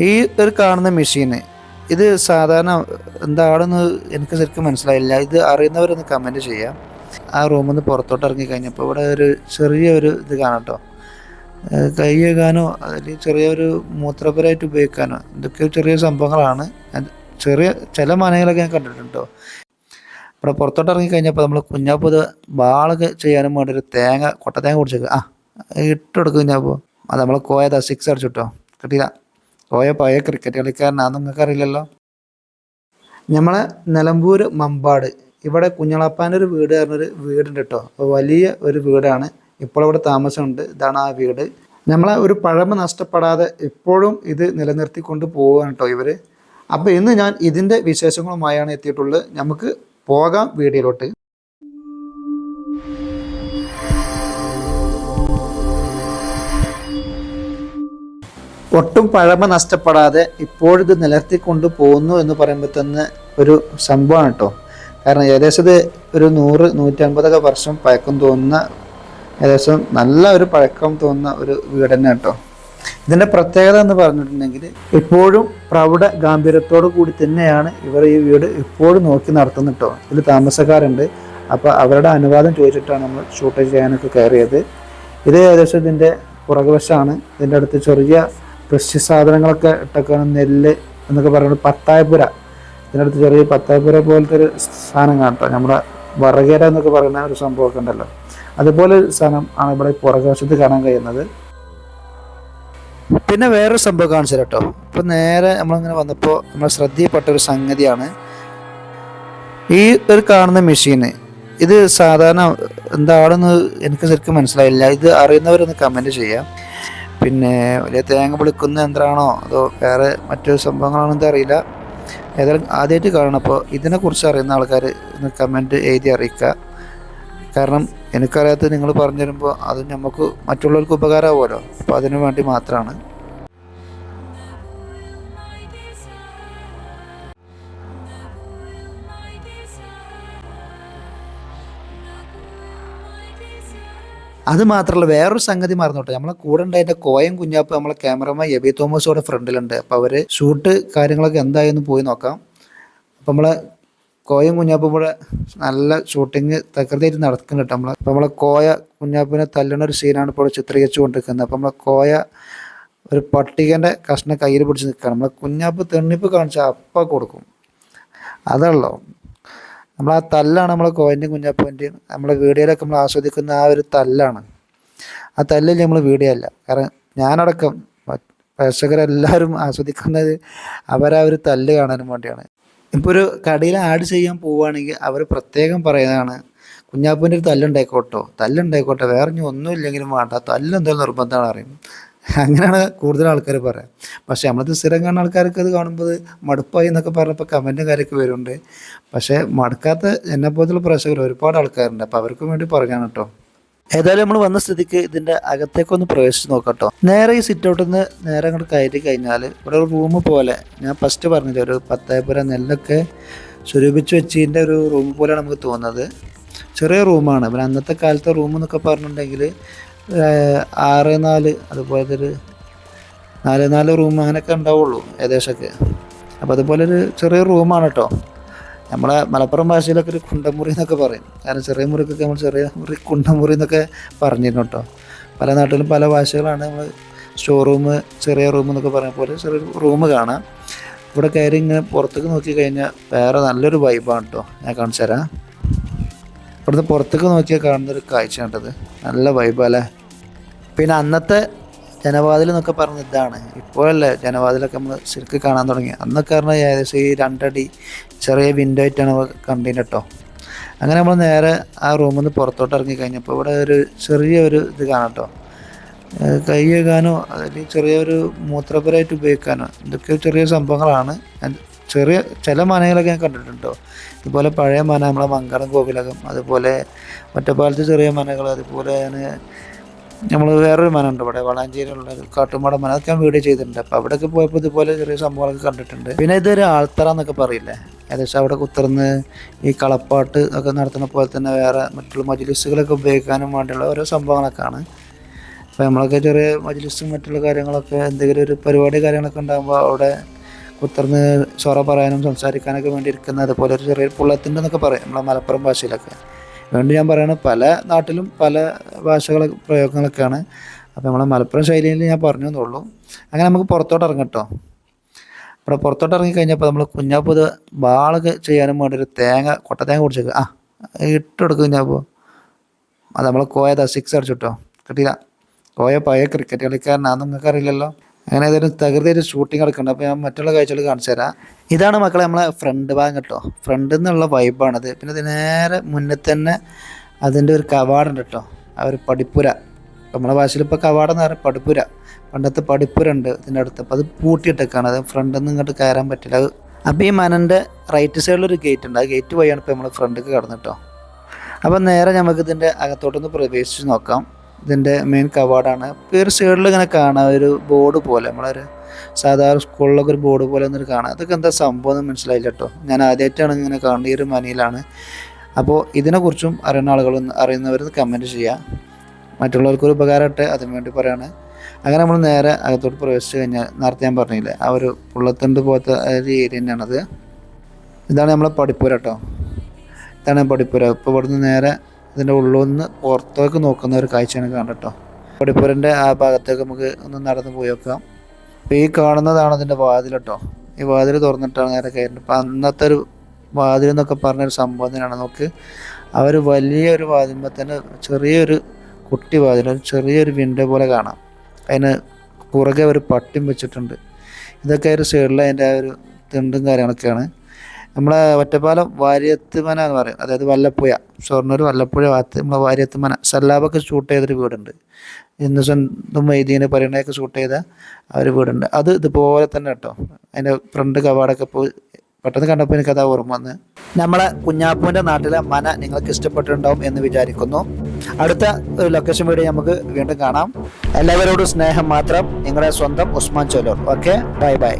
ഈ ഒരു കാണുന്ന മെഷീന് ഇത് സാധാരണ എന്താണെന്ന് എനിക്ക് ശരിക്കും മനസ്സിലായില്ല. ഇത് അറിയുന്നവരൊന്ന് കമന്റ് ചെയ്യാം. ആ റൂമിൽ നിന്ന് പുറത്തോട്ട് ഇറങ്ങി കഴിഞ്ഞപ്പോൾ ഇവിടെ ഒരു ചെറിയൊരു ഇത് കാണട്ടോ കേട്ടോ കൈ അല്ലെങ്കിൽ ചെറിയൊരു മൂത്രപരമായിട്ട് ഉപയോഗിക്കാനോ ഇതൊക്കെ ചെറിയ സംഭവങ്ങളാണ്. ചെറിയ ചില മനകളൊക്കെ ഞാൻ കണ്ടിട്ടുണ്ടോ ഇവിടെ പുറത്തോട്ട് ഇറങ്ങി കഴിഞ്ഞപ്പോൾ നമ്മൾ കുഞ്ഞാപ്പൂത് ബാളൊക്കെ ചെയ്യാനും വേണ്ടി ഒരു തേങ്ങ കൊട്ട തേങ്ങ കുടിച്ചേക്കുക ആ ഇട്ട് കൊടുക്കും കുഞ്ഞാപ്പോ. അത് നമ്മൾ കോയതാ സിക്സ് അടിച്ചിട്ടോ കേട്ടോ കിട്ടിയില്ല. കോയ പഴയ ക്രിക്കറ്റ് കളിക്കാരനാന്ന് നിങ്ങൾക്ക് അറിയില്ലല്ലോ നമ്മളെ നിലമ്പൂർ മമ്പാട്. ഇവിടെ കുഞ്ഞളപ്പാന്റെ ഒരു വീട് പറഞ്ഞൊരു വീടുണ്ട് കേട്ടോ. വലിയ ഒരു വീടാണ്. ഇപ്പോൾ ഇവിടെ താമസമുണ്ട്. ഇതാണ് ആ വീട്. നമ്മളെ ഒരു പഴമ നഷ്ടപ്പെടാതെ എപ്പോഴും ഇത് നിലനിർത്തിക്കൊണ്ട് പോവുകയാണ് കേട്ടോ ഇവർ അപ്പോൾ ഇന്ന് ഞാൻ ഇതിന്റെ വിശേഷങ്ങളുമായാണ് എത്തിയിട്ടുള്ളത്. നമുക്ക് പോകാം വീഡിയോയിലോട്ട്. ഒട്ടും പഴമ നഷ്ടപ്പെടാതെ ഇപ്പോഴിത് നിലനിർത്തിക്കൊണ്ട് പോകുന്നു എന്ന് പറയുമ്പോൾ തന്നെ ഒരു സംഭവമാണ് കേട്ടോ കാരണം ഏകദേശം ഇത് ഒരു നൂറ് നൂറ്റമ്പതൊക്കെ വർഷം പഴക്കം തോന്നുന്ന ഏകദേശം നല്ല ഒരു പഴക്കം തോന്നുന്ന ഒരു വീട് തന്നെ കേട്ടോ ഇതിന്റെ പ്രത്യേകത എന്ന് പറഞ്ഞിട്ടുണ്ടെങ്കിൽ ഇപ്പോഴും പ്രൗഢ ഗാംഭീര്യത്തോടു കൂടി തന്നെയാണ് ഇവർ ഈ വീട് ഇപ്പോഴും നോക്കി നടത്തുന്നത് കേട്ടോ ഇതിൽ താമസക്കാരുണ്ട്. അപ്പോൾ അവരുടെ അനുവാദം ചോദിച്ചിട്ടാണ് നമ്മൾ ഷൂട്ട് ചെയ്യാനൊക്കെ കയറിയത്. ഇത് ഏകദേശം ഇതിന്റെ പുറകുവശമാണ് ഇതിന്റെ അടുത്ത് ചെറിയ കൃഷി സാധനങ്ങളൊക്കെ ഇട്ടൊക്കെയാണ് നെല്ല് എന്നൊക്കെ പറയുന്നത് പത്തായപ്പുര. ഇതിനടുത്ത് ചെറിയ പത്തായപ്പുര പോലത്തെ ഒരു സാധനം കാണട്ടോ നമ്മുടെ വറകര എന്നൊക്കെ പറയുന്ന ഒരു സംഭവമൊക്കെ ഉണ്ടല്ലോ. അതുപോലെ സാധനം ആണ് ഇവിടെ പുറകുവശത്ത് കാണാൻ കഴിയുന്നത്. പിന്നെ വേറൊരു സംഭവം കാണിച്ചു കേട്ടോ. ഇപ്പൊ നേരെ നമ്മളിങ്ങനെ വന്നപ്പോൾ നമ്മൾ ശ്രദ്ധയിൽപ്പെട്ട ഒരു സംഗതിയാണ്. ഈ ഒരു കാണുന്ന മെഷീന് ഇത് സാധാരണ എന്താണെന്ന് എനിക്ക് ശരിക്കും മനസ്സിലായില്ല. ഇത് അറിയുന്നവരൊന്ന് കമന്റ് ചെയ്യാം. പിന്നെ വലിയ തേങ്ങ പൊളിക്കുന്ന യന്ത്രമാണോ? അതോ വേറെ മറ്റൊരു സംഭവങ്ങളാണോ അറിയില്ല. ഏതായാലും ആദ്യമായിട്ട് കാണണം. അപ്പോൾ ഇതിനെക്കുറിച്ച് അറിയുന്ന ആൾക്കാർ ഒന്ന് കമന്റ് എഴുതി അറിയിക്കുക. കാരണം എനിക്കറിയാത്തത് നിങ്ങൾ പറഞ്ഞു തരുമ്പോൾ അത് നമുക്ക് മറ്റുള്ളവർക്ക് ഉപകാരമാവുമല്ലോ. അപ്പോൾ അതിനു വേണ്ടി മാത്രമാണ്. അത് മാത്രമല്ല വേറൊരു സംഗതി മറന്നോട്ടെ. നമ്മളെ കൂടെ ഉണ്ടായിട്ട് കോയം കുഞ്ഞാപ്പ് നമ്മളെ ക്യാമറമാൻ എബി തോമസോടെ ഫ്രണ്ടിലുണ്ട്. അപ്പോൾ അവർ ഷൂട്ട് കാര്യങ്ങളൊക്കെ എന്തായെന്ന് പോയി നോക്കാം. അപ്പം നമ്മളെ കോയം കുഞ്ഞാപ്പും കൂടെ നല്ല ഷൂട്ടിങ് തകൃതിയായിട്ട് നടക്കുന്നുണ്ട് നമ്മളെ. അപ്പം നമ്മളെ കോയ കുഞ്ഞാപ്പിനെ തല്ലണ ഒരു സീനാണ് ഇപ്പോൾ ചിത്രീകരിച്ചു കൊണ്ടിരിക്കുന്നത്. അപ്പം നമ്മളെ കോയ ഒരു പട്ടികന്റെ കഷ്ണം കയ്യിൽ പിടിച്ച് നിൽക്കുകയാണ് നമ്മളെ കുഞ്ഞാപ്പ് തെണ്ണിപ്പ് കാണിച്ചാൽ അപ്പം കൊടുക്കും. അതല്ലോ നമ്മൾ ആ തല്ലാണ് നമ്മളെ കോയിന്റെ കുഞ്ഞാപ്പോന്റെ നമ്മളെ വീഡിയോയിലൊക്കെ നമ്മൾ ആസ്വദിക്കുന്ന ആ ഒരു തല്ലാണ്. ആ തല്ലിൽ നമ്മൾ വീഡിയോ അല്ല. കാരണം ഞാനടക്കം പ്രേക്ഷകരെല്ലാവരും ആസ്വദിക്കുന്നത് അവരാ ഒരു തല്ല് കാണാനും വേണ്ടിയാണ്. ഇപ്പോൾ ഒരു കടയിൽ ആഡ് ചെയ്യാൻ പോവുകയാണെങ്കിൽ അവർ പ്രത്യേകം പറയുന്നതാണ് കുഞ്ഞാപ്പൂന്റെ ഒരു തല്ലുണ്ടായിക്കോട്ടോ തല്ലുണ്ടായിക്കോട്ടെ വേറെ ഒന്നും ഇല്ലെങ്കിലും വേണ്ട തല്ലെന്തായാലും നിർബന്ധമാണ് അറിയും അങ്ങനെയാണ് കൂടുതൽ ആൾക്കാർ പറയാം. പക്ഷേ നമ്മളത് സ്ഥിരം കാണുന്ന ആൾക്കാർക്ക് അത് കാണുമ്പോൾ മടുപ്പായി എന്നൊക്കെ പറഞ്ഞപ്പോൾ കമന്റും കാര്യമൊക്കെ വരുന്നുണ്ട്. പക്ഷേ മടുക്കാത്ത എന്നെ പോലത്തുള്ള പ്രേക്ഷകർ ഒരുപാട് ആൾക്കാരുണ്ട്. അപ്പോൾ അവർക്കും വേണ്ടി പറഞ്ഞാണ് കേട്ടോ ഏതായാലും നമ്മൾ വന്ന സ്ഥിതിക്ക് ഇതിന്റെ അകത്തേക്കൊന്ന് പ്രവേശിച്ച് നോക്കട്ടോ നേരെ ഈ സിറ്റ് ഔട്ടിൽ നിന്ന് നേരെ അങ്ങോട്ട് കയറി കഴിഞ്ഞാൽ ഇവിടെ ഒരു റൂം പോലെ ഞാൻ ഫസ്റ്റ് പറഞ്ഞില്ലേ ഒരു പത്തായപ്പുര നെല്ലൊക്കെ സ്വരൂപിച്ച് വെച്ചതിന്റെ ഒരു റൂം പോലെയാണ് നമുക്ക് തോന്നുന്നത്. ചെറിയ റൂമാണ് പിന്നെ അന്നത്തെ കാലത്തെ റൂം എന്നൊക്കെ പറഞ്ഞിട്ടുണ്ടെങ്കിൽ ആറ് നാല് അതുപോലത്തെ ഒരു നാല് നാല് റൂം അങ്ങനെയൊക്കെ ഉണ്ടാവുള്ളൂ ഏകദേശമൊക്കെ. അപ്പോൾ അതുപോലെ ഒരു ചെറിയ റൂമാണ് കേട്ടോ നമ്മളെ മലപ്പുറം ഭാഷയിലൊക്കെ ഒരു കുണ്ടമുറി എന്നൊക്കെ പറയും. കാരണം ചെറിയ മുറിക്കൊക്കെ നമ്മൾ ചെറിയ മുറി കുണ്ടമുറി എന്നൊക്കെ പറഞ്ഞിരുന്നു കേട്ടോ പല നാട്ടിലും പല ഭാഷകളാണ് നമ്മൾ സ്റ്റോർ ചെറിയ റൂം എന്നൊക്കെ പറയുന്ന പോലെ ചെറിയൊരു റൂം കാണാം. ഇവിടെ കയറി ഇങ്ങനെ പുറത്തേക്ക് നോക്കി കഴിഞ്ഞാൽ വേറെ നല്ലൊരു വൈബാണ് കേട്ടോ ഞാൻ കാണിച്ചു തരാം ഇവിടുന്ന് പുറത്തേക്ക് നോക്കിയാൽ കാണുന്നൊരു കാഴ്ച കണ്ടത് നല്ല വൈബല്ലേ പിന്നെ അന്നത്തെ ജനവാതിൽ എന്നൊക്കെ പറഞ്ഞ ഇതാണ്. ഇപ്പോഴല്ലേ ജനവാതിലൊക്കെ നമ്മൾ ശരിക്കും കാണാൻ തുടങ്ങി. അന്നൊക്കെ പറഞ്ഞാൽ ഏകദേശം ഈ രണ്ടടി ചെറിയ വിൻഡോ ആയിട്ടാണ് കണ്ടീന് കേട്ടോ അങ്ങനെ നമ്മൾ നേരെ ആ റൂമിൽ നിന്ന് പുറത്തോട്ട് ഇറങ്ങി കഴിഞ്ഞപ്പോൾ ഇവിടെ ഒരു ചെറിയൊരു ഇത് കാണാം കേട്ടോ കൈ കഴുകാനോ അല്ലെങ്കിൽ ചെറിയൊരു മൂത്രപരമായിട്ട് ഉപയോഗിക്കാനോ ഇതൊക്കെ ചെറിയ സംഭവങ്ങളാണ്. ചെറിയ ചില മനകളൊക്കെ ഞാൻ കണ്ടിട്ടുണ്ടോ? ഇതുപോലെ പഴയ മന നമ്മളെ മങ്കടം കോവിലകം അതുപോലെ ഒറ്റപ്പാലത്ത് ചെറിയ മനകൾ അതുപോലെ ഞാൻ നമ്മൾ വേറൊരു മന ഉണ്ട് ഇവിടെ വളാഞ്ചേരിയിലുള്ള കാട്ടുമാട മന അതൊക്കെ ഞാൻ വീഡിയോ ചെയ്തിട്ടുണ്ട്. അപ്പോൾ അവിടെയൊക്കെ പോയപ്പോൾ ഇതുപോലെ ചെറിയ സംഭവങ്ങളൊക്കെ കണ്ടിട്ടുണ്ട്. പിന്നെ ഇതൊരു ആൾത്തറ എന്നൊക്കെ പറയില്ലേ? ഏകദേശം അവിടെ കുത്തിർന്ന് ഈ കളപ്പാട്ട് ഒക്കെ നടത്തുന്ന പോലെ തന്നെ വേറെ മറ്റുള്ള മജിലിസ്റ്റുകളൊക്കെ ഉപയോഗിക്കാനും വേണ്ടിയുള്ള ഓരോ സംഭവങ്ങളൊക്കെയാണ്. അപ്പോൾ നമ്മളൊക്കെ ചെറിയ മജിലിസ്റ്റും മറ്റുള്ള കാര്യങ്ങളൊക്കെ എന്തെങ്കിലും ഒരു പരിപാടി കാര്യങ്ങളൊക്കെ ഉണ്ടാകുമ്പോൾ അവിടെ കുത്തർന്ന് ചൊറ പറയാനും സംസാരിക്കാനൊക്കെ വേണ്ടി ഇരിക്കുന്ന അതുപോലെ ഒരു ചെറിയ പുള്ളത്തിന്റെ എന്നൊക്കെ പറയും നമ്മളെ മലപ്പുറം ഭാഷയിലൊക്കെ. അതുകൊണ്ട് ഞാൻ പറയുന്നത് പല നാട്ടിലും പല ഭാഷകൾ പ്രയോഗങ്ങളൊക്കെയാണ്. അപ്പോൾ നമ്മളെ മലപ്പുറം ശൈലിയിൽ ഞാൻ പറഞ്ഞു എന്നുള്ളൂ അങ്ങനെ നമുക്ക് പുറത്തോട്ട് ഇറങ്ങട്ടോ ഇവിടെ പുറത്തോട്ട് ഇറങ്ങി കഴിഞ്ഞപ്പോൾ നമ്മൾ കുഞ്ഞാപ്പൂത് വാളൊക്കെ ചെയ്യാനും വേണ്ടി ഒരു തേങ്ങ കൊട്ട തേങ്ങ കുടിച്ചേക്ക്. ആ ഇട്ടെടുക്കും കുഞ്ഞാപ്പൂ. അത് നമ്മൾ കോയതാ സിക്സ് അടിച്ചിട്ടോ കിട്ടിയില്ല. കോയ പഴയ ക്രിക്കറ്റ് കളിക്കാരനാന്ന് നിങ്ങൾക്ക് അറിയില്ലല്ലോ അങ്ങനെ ഏതായാലും തകൃതി ഒരു ഷൂട്ടിംഗ് നടക്കുന്നുണ്ട്. അപ്പോൾ ഞാൻ മറ്റുള്ള കാഴ്ചകൾ കാണിച്ചു തരാം. ഇതാണ് മക്കളെ നമ്മളെ ഫ്രണ്ട് ഭാഗം കേട്ടോ. ഫ്രണ്ട് എന്നുള്ള വൈബാണത് പിന്നെ ഇത് നേരെ മുന്നേ തന്നെ അതിന്റെ ഒരു കവാടുണ്ട് കേട്ടോ. ആ ഒരു പടിപ്പുര. നമ്മളെ ഭാഷയിൽ ഇപ്പോൾ കവാടം എന്ന് പറയുന്നത് പടിപ്പുര. പണ്ടത്തെ പടിപ്പുര ഉണ്ട് ഇതിന്റെ അടുത്ത്. അപ്പോൾ അത് പൂട്ടിയിട്ടേക്കാണ്. അത് ഫ്രണ്ടിൽ നിന്ന് ഇങ്ങോട്ട് കയറാൻ പറ്റില്ല. അത് അപ്പോൾ ഈ മനന്റെ റൈറ്റ് സൈഡിലൊരു ഗേറ്റ് ഉണ്ട്. ആ ഗേറ്റ് വഴിയാണ് ഇപ്പോൾ നമ്മൾ ഫ്രണ്ടിലേക്ക് കടന്നിട്ടോ അപ്പോൾ അപ്പം നേരെ നമുക്ക് ഇതിന്റെ അകത്തോട്ടൊന്ന് പ്രവേശിച്ച് നോക്കാം. ഇതിന്റെ മെയിൻ കവാടാണ്. ഒരു സൈഡിൽ ഇങ്ങനെ കാണാം ഒരു ബോർഡ് പോലെ. നമ്മളൊരു സാധാരണ സ്കൂളിലൊക്കെ ഒരു ബോർഡ് പോലെ ഒന്നൊരു കാണാം. അതൊക്കെ എന്താ സംഭവം എന്ന് മനസ്സിലായില്ല കേട്ടോ. ഞാൻ ആദ്യമായിട്ടാണ് ഇങ്ങനെ കാണുന്നത്. ഈ ഒരു മനയിലാണ്. അപ്പോൾ ഇതിനെക്കുറിച്ചും അറിയുന്ന ആളുകൾ അറിയുന്നവർ കമന്റ് ചെയ്യുക. മറ്റുള്ളവർക്കൊരു ഉപകാരമായിട്ട് അതിന് വേണ്ടി പറയാണ്. അങ്ങനെ നമ്മൾ നേരെ അകത്തോട്ട് പ്രവേശിച്ച് കഴിഞ്ഞാൽ നേരത്തെ ഞാൻ പറഞ്ഞില്ലേ ആ ഒരു പുള്ളത്തണ്ട് പോലത്തെ ഒരു ഏരിയ തന്നെയാണത്. ഇതാണ് നമ്മളെ പഠിപ്പുര കേട്ടോ. ഇതാണ് പഠിപ്പുര ഇപ്പോൾ ഇവിടുന്ന് നേരെ ഇതിന്റെ ഉള്ളിൽ നിന്ന് പുറത്തേക്ക് നോക്കുന്ന ഒരു കാഴ്ചയാണ് കാണട്ടോ പടിപ്പുരന്റെ ആ ഭാഗത്തേക്ക് നമുക്ക് ഒന്ന് നടന്ന് പോയി അപ്പോൾ ഈ കാണുന്നതാണ് അതിന്റെ വാതിൽ കേട്ടോ. ഈ വാതിൽ തുറന്നിട്ടാണ് നേരെ കയറുന്നത്. അപ്പോൾ അന്നത്തെ ഒരു വാതിൽ എന്നൊക്കെ പറഞ്ഞൊരു സംഭവം തന്നെയാണ്. നമുക്ക് ഒരു വലിയൊരു വാതിലുമ്പോൾ തന്നെ ചെറിയൊരു കുട്ടി വാതിൽ ഒരു ചെറിയൊരു വിൻഡോ പോലെ കാണാം. അതിന് പുറകെ ഒരു പട്ടിയും വെച്ചിട്ടുണ്ട്. ഇതൊക്കെ ഒരു സൈഡിൽ അതിന്റെ ആ ഒരു തിണ്ടും കാര്യങ്ങളൊക്കെയാണ്. നമ്മളെ ഒറ്റപ്പാലം വാര്യത്തുമന എന്ന് പറയും. അതായത് വല്ലപ്പുഴ. ഷൊർണൂർ വല്ലപ്പുഴ ഭാഗത്ത് നമ്മളെ വാര്യത്തുമന. സല്ലാബൊക്കെ ഷൂട്ട് ചെയ്തൊരു വീടുണ്ട്. ഇന്ന് സ്വന്തം വൈദ്യനെ പരിണയൊക്കെ ഷൂട്ട് ചെയ്ത ആ ഒരു വീടുണ്ട്. അത് ഇതുപോലെ തന്നെ കേട്ടോ. അതിന്റെ ഫ്രണ്ട് കവാടൊക്കെ പോയി പെട്ടെന്ന് കണ്ടപ്പോൾ എനിക്കതാ ഓർമ്മ വന്ന്. നമ്മളെ കുഞ്ഞാപ്പൂന്റെ നാട്ടിലെ മന നിങ്ങൾക്ക് ഇഷ്ടപ്പെട്ടിട്ടുണ്ടാവും എന്ന് വിചാരിക്കുന്നു. അടുത്ത ഒരു ലൊക്കേഷൻ വീഡിയോ നമുക്ക് വീണ്ടും കാണാം. എല്ലാവരോടും സ്നേഹം മാത്രം. നിങ്ങളുടെ സ്വന്തം Usman Cholur. Okay bye bye